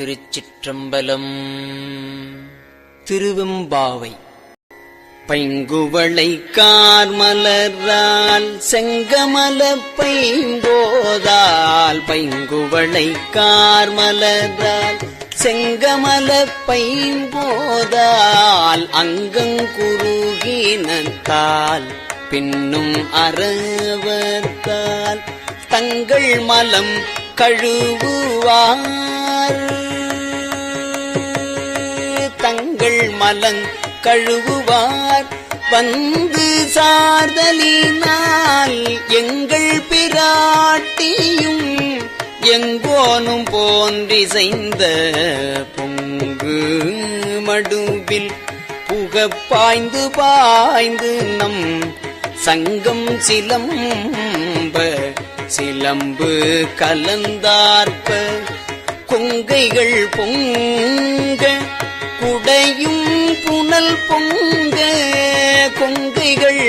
திருச்சிற்றம்பலம். திருவெம்பாவை. பைங்குவளை கார்மலரால் செங்கமல பைம்போதால் பைங்குவளை கார்மலரால் செங்கமல பைம்போதால் அங்கங்குருகினத்தால் பின்னும் அறவத்தால் தங்கள் மலம் கழுவுவார். தங்கள் மலங் கழுவுவார். வந்து சார்தலினால் எங்கள் பிராட்டியும் எங்கோனும் போன்றிசைந்த பொங்கு மடுவில் புகப் பாய்ந்து பாய்ந்து நம் சங்கம் சிலம்ப சிலம்பு கலந்தார்ப்ப. கொங்கைகள் பொங்க குடையும் புனல் பொங்க கொங்கைகள்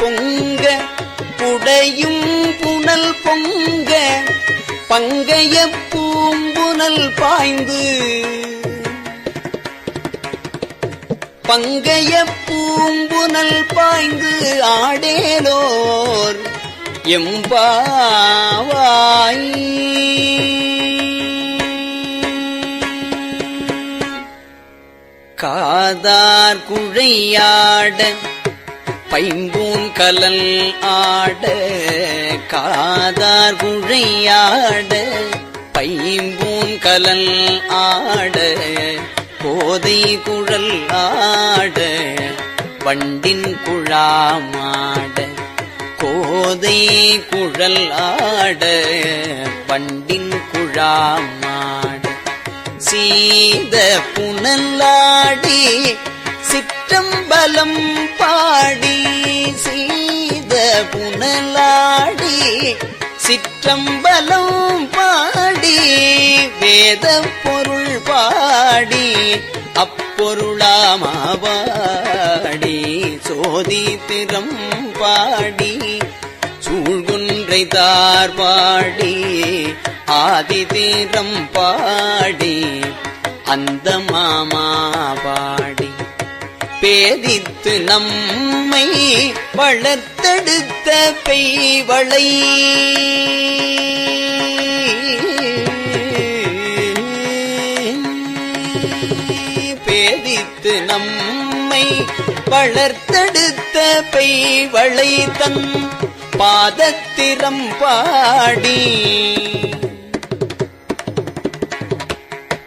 பொங்க. குடையும் புனல் பொங்க பங்கைய பூம்புனல் பாய்ந்து. பங்கைய பூம்புனல் பாய்ந்து ஆடேலோர் எம்பாவா பாதார் குழையாட பைம்பூன் கலல் ஆட காதார் குழையாட பைம்பூன் கலல் ஆட கோதை குழல் ஆட வண்டின் குழாமாட கோதை குழல் ஆட வண்டின் குழாமாட சீத புனல்லாடி சிற்றம்பலம் பாடி சீத புனலாடி சிற்றம்பலம் பாடி வேத பொருள் பாடி அப்பொருளாமாவாடி சோதி திறம் பாடி. சூழ்குன்றை பாடி ஆதி தீரம் பாடி அந்த மாமா பாடி. பேதித்து நம்மை வளர்த்தெடுத்த பெய்வளை. பேதித்து நம்மை வளர்த்தெடுத்த பெய்வளை தன் பாதத்திரம் பாடி.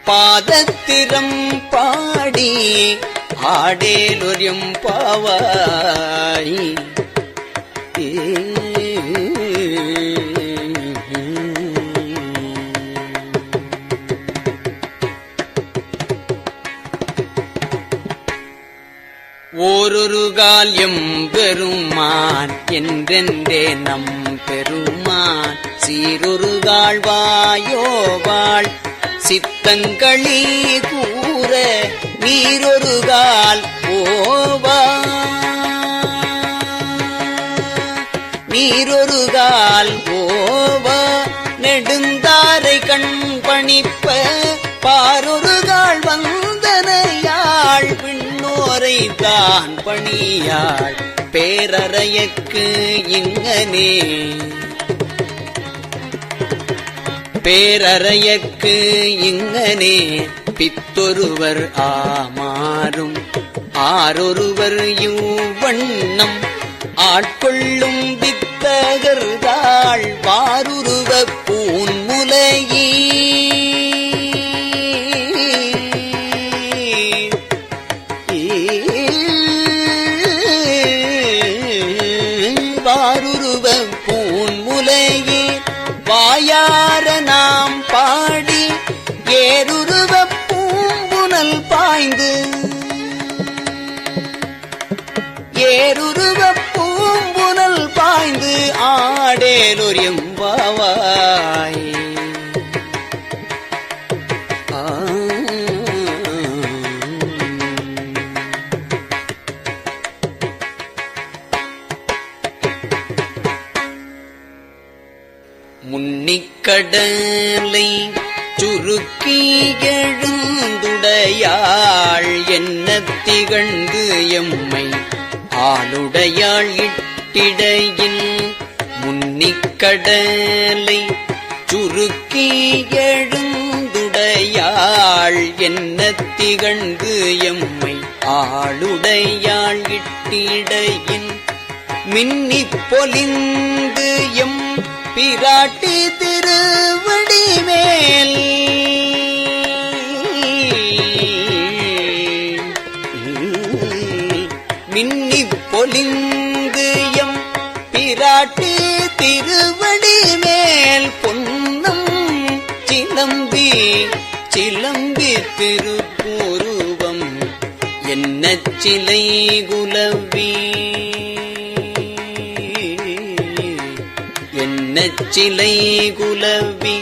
பாதத்திரம் பாடி ஆடேலொரியும் பாவாய். ஏ ஓரொரு கால் எம் பெருமான் என்றென்றே நம் பெருமான். சீரொரு கால் வாயோவாள் சித்தங்களி கூற நீரொரு கால் ஓவா நீரொரு கால் ஓவா நெடுந்தாரை கண் பணிப்ப தான் பணியாள் பேரறையக்கு இங்கனே. பேரறையக்கு இங்கனே பித்தொருவர் ஆமாறும் ஆரொருவர் யூவண்ணம் ஆட்கொள்ளும் வித்தகர்தாள் வாருருவ பூன்முலையே வேலூர் எம்பாவாய் ஆ. முன்னிக்கடலை சுருக்கி எழுந்துடையாள். என்ன திகழ்ந்து எம்மை ஆளுடையாள் இட்டிடையின் நிக்கடலை சுருக்கி எழுந்துடையாள். என்ன திகழ்ந்து எம்மை ஆளுடையாள் இட்டிடையின் மின்னி பொலிந்து எம் பிராட்டி திருவடி மேல் மின்னி பொலிந்து மேல் பொன்னம் சிலம்பி சிலம்பி திருப்பூருவம் என்ன சிலை குலவி? என்ன சிலை குலவி?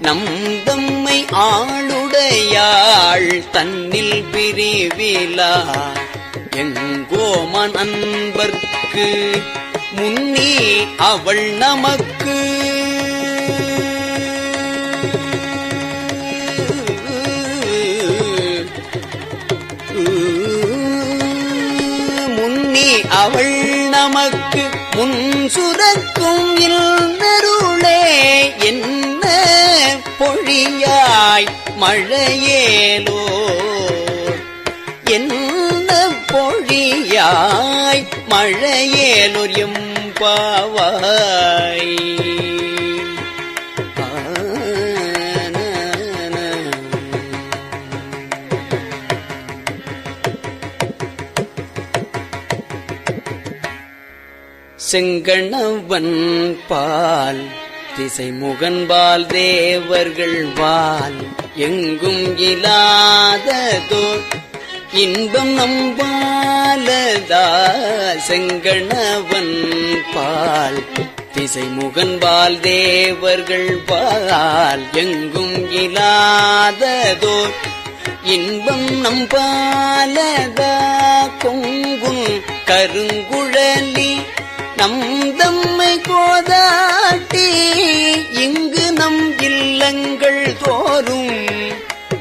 நம் தம்மை ஆளுடையாள் தன்னில் பிரிவிலா. எங்கோமன் அன்பர்க்கு முன்னே அவள் நமக்கு. முன்னே அவள் நமக்கு முன் சுரக்கும் இல்லருளே என்ன பொழியாய் மழையேலோ. என்ன மழையாய் மழையேலோர் பாவாய். செங்கணவன் பால் திசை முகன்பால் தேவர்கள் வால் எங்கும் இலாததோ இன்பம் நம்பாலதாசங்கணவன் பால் திசை முகன்பால் தேவர்கள் பால் எங்கும் இல்லாததோர். இன்பம் நம்பாலதா கொங்கும் கருங்குழலி நம் தம்மை கோதாட்டி இங்கு நம் இல்லங்கள் தோறும்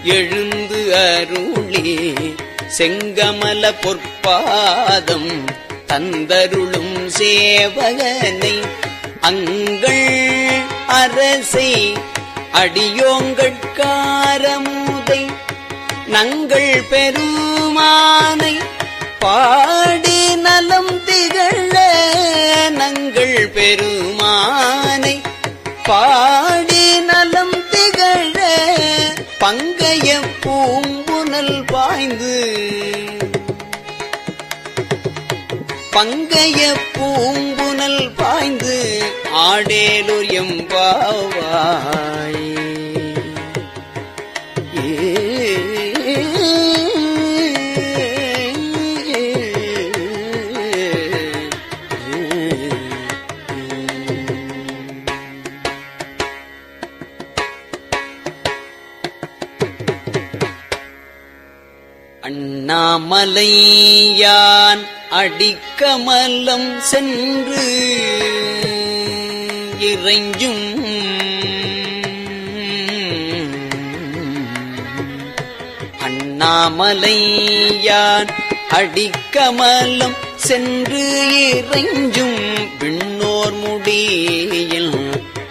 எழுந்து அருளே. செங்கமல பொற்பாதம் தந்தருளும் சேவகனை அங்கள் அரசை அடியோங்கட்காரமுதை நங்கள் பெருமானை பாடி நலம் திகழ நங்கள் பெருமானை பாடி பாய்ந்து பங்கைய பூம்புனல் பாய்ந்து ஆடேலூர் எம்பாவாய். நாமலையான் அடிக்கமலம் சென்று இறைஞ்சும் அண்ணாமலையான் அடிக்கமலம் சென்று இறைஞ்சும் விண்ணோர் முடியில்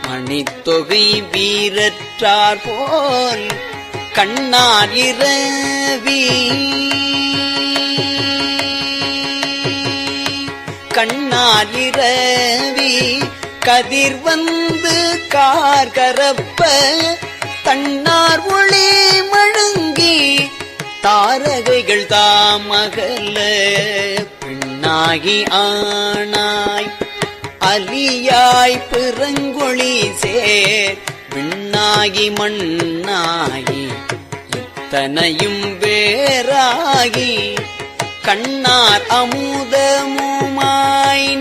மணித்தொகை வீரற்றார் போல் கண்ணார் இரவி. கண்ணார் இரவி. கதிர் வந்து கார்கரப்ப தன்னார் ஒளி மழுங்கி தாரகைகள் தாமகல பெண்ணாகி ஆனாய். அலியாய் பிறங்கொழி சேர் விண்ணாகி மண்ணாகி மண்ணாகி இத்தனையும் வேறாகி கண்ணார் அமுதமுமாய்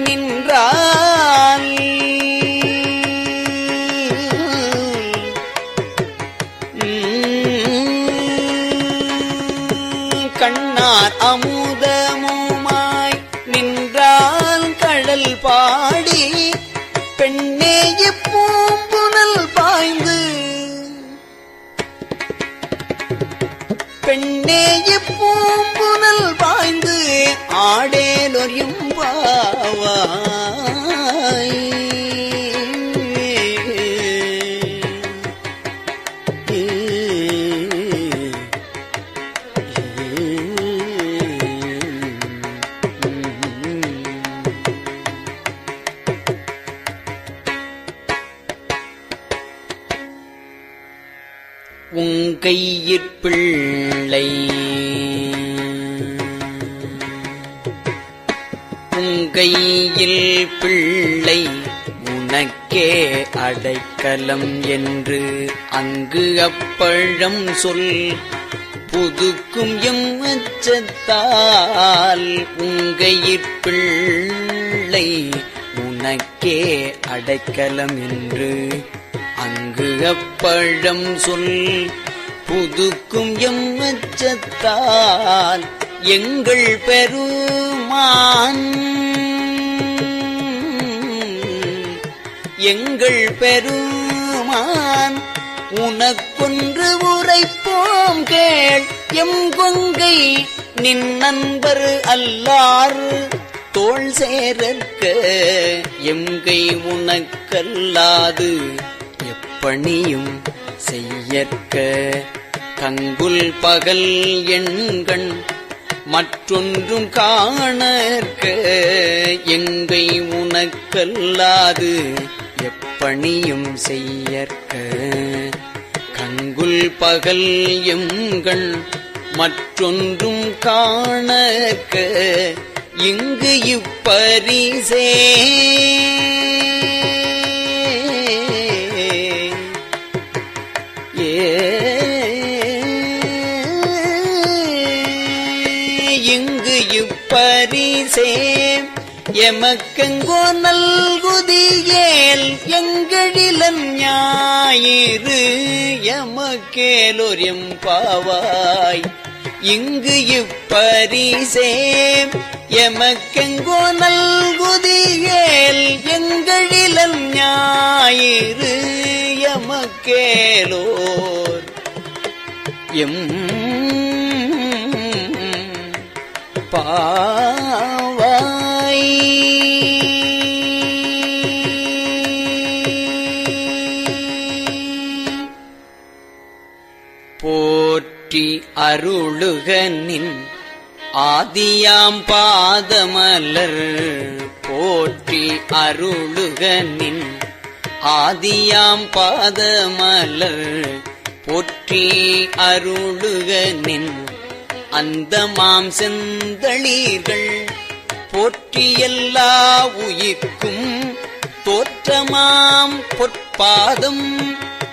நின்றால் ನೇ உங்கையில் பிள்ளை உனக்கே அடைக்கலம் என்று அங்கு அப்பழம் சொல். புதுக்கும் எம் அச்சத்தால் உங்கையிற் பிள்ளை உனக்கே அடைக்கலம் என்று அங்கு அப்பழம் சொல். புதுக்கும் எம் அச்சத்தால் எங்கள் பெருமான் எங்கள் பெருமான் உனக்கொன்று உரைப்போம் கேள். எம் கொங்கை நின் நண்பர் அல்லார் தோல் சேரற்க எங்கை உனக்கல்லாது எப்பணியும் செய்யற்க. கங்குல் பகல் எண்கண் மற்றொன்றும் காணற்க எங்கை உனக்கல்லாது எப்பணியும் செய்யற்க. கங்குல் பகல் எங்கள் மற்றொன்றும் காணக்க இங்கு இப்பரிசே. எமக்கெங்கோ நல்குதியேல் எங்களிலன் ஞாயிறு எமக்கேலொர் எம்பாவாய் இங்கு இப்பரிசே எமக்கெங்கோ நல்குதியேல் எங்களிலன் ஞாயிறு எமக்கேலோர். எம் பா போற்றி அருளுக நின் ஆதியாம் பாதமலர். போற்றி அருளுக நின் ஆதியாம் பாதமலர். போற்றி அருளுக நின் அந்த மாம் செந்தளீர்கள். போற்றி எல்லா உயிர்க்கும் தோற்றமாம் பொற்பாதம்.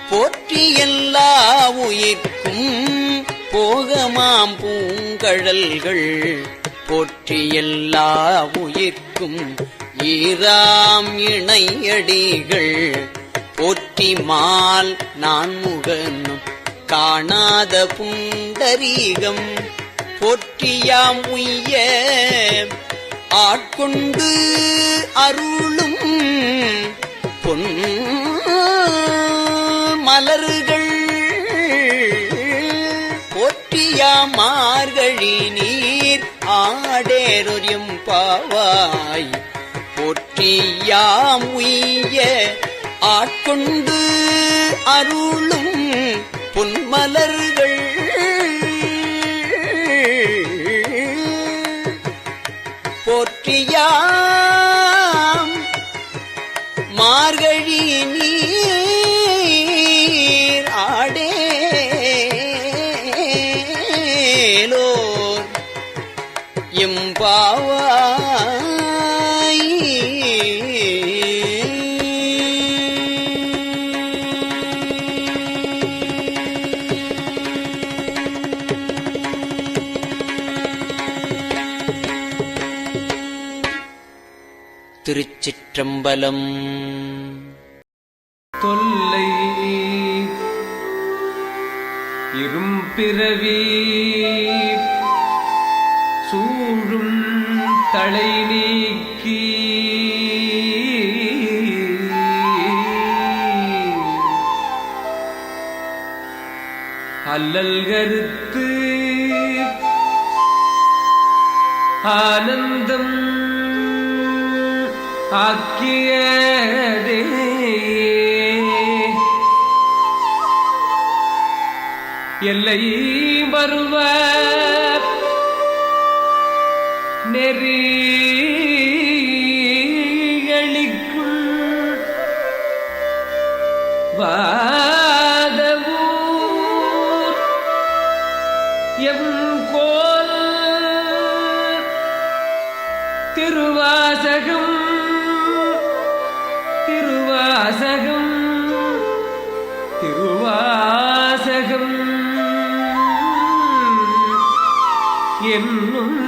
போற்றி எல்லா உயிர்க்கும் போகமாம் பூங்கழல்கள். போற்றி எல்லா உயிர்க்கும் ஈராம் இணையடிகள். போற்றி மால் நான் முகனும் காணாத புண்டரீகம். போற்றியாம் உய்ய ஆட்கொண்டு அருளும் பொன் மலரு மார்கழி நீர் ஆடேரொரியும் பாவாய். பொற்றியாம் உய்ய ஆட்கொண்டு அருளும் பொன்மலர்கள். போற்றியாம் மார்கழி திருச்சிற்றம்பலம் அல்லல் கருத்து. ஆனந்தம் ஆக்கியதே. எல்லை மறுவ நெறியளிக்கும் வா திருவாசகம் திருவாசகம் திருவாசகம். என்னும்